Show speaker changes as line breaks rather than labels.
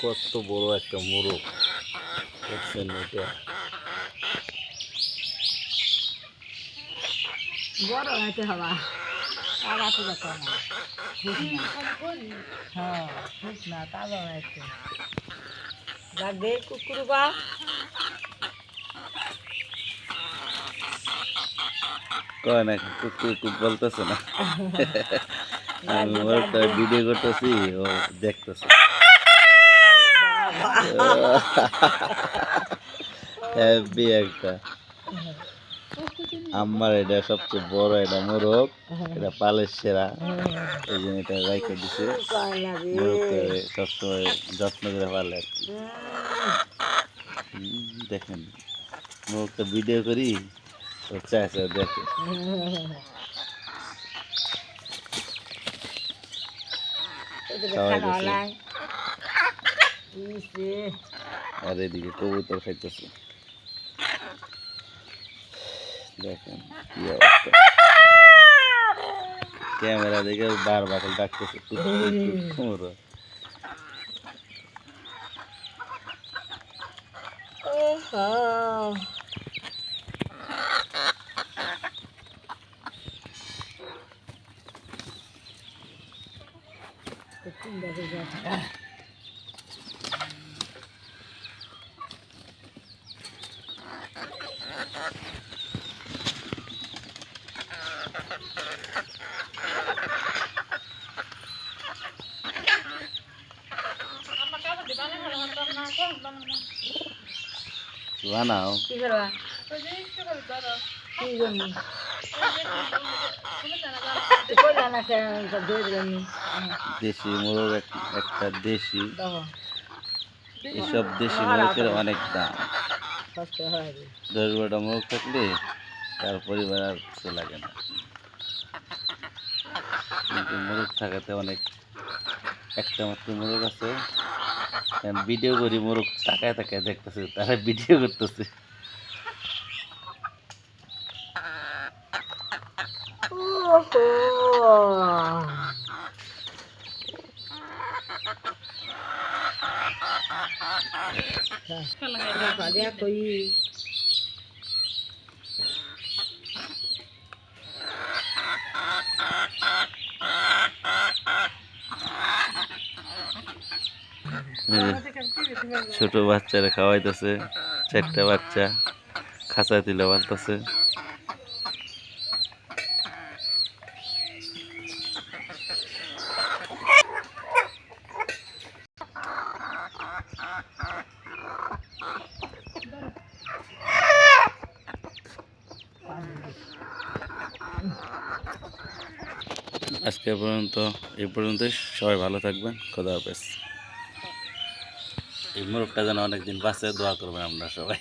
কত বড় একটা মোরগ। দেখছেন এটা?
বড় হবা। দেখো না। হ্যাঁ ঠিক না তাজা হয়েছে যাকে কুকুর বা।
কয় না কুকুর কুকুর বলতেছে না। আমি ভিডিও করতেছি ও দেখতেছে। হ্যাপি একটা। আমার এটা সবচেয়ে বড় এটা মোরগ এটা পালের সেরা। এই জন্য এটা রাইখে দিছে। সবসময় যত্ন করে পালে আর কি। দেখেন মোরগটা ভিডিও করি ও চাইছে দেখে। আর এদিকে কবুতর খাইতেছে। দেখেন কি অবস্থা। ক্যামেরা দেখে বারবার ডাকতেছে টুক বানাও
কি করবা কি জন্য কইলা না কেন দুই জন্য
দেশি মোরগ এক- একটা দেশি
দেখো
এসব দেশি মোরগের অনেক দাম
কষ্ট হয়
দশ বারোটা মোরগ থাকলে তার পরিবার আর কিছু লাগে না কিন্তু মোরগ থাকাতে অনেক একটা মাত্র মোরগ আছে। ভিডিও করি মোরগ তাকায় তাকায় দেখতেছে তারা ভিডিও করতেছে। এই যে ছোট বাচ্চারা খাওয়াইতেছে, চারটা বাচ্চা খাঁচা তুলে বাঁধতেছে। আজকে পর্যন্ত এই পর্যন্ত সবাই ভালো থাকবেন। খোদা হাফেজ। এই মোরগটা যেন অনেকদিন বাঁচে দোয়া করবেন আমরা সবাই।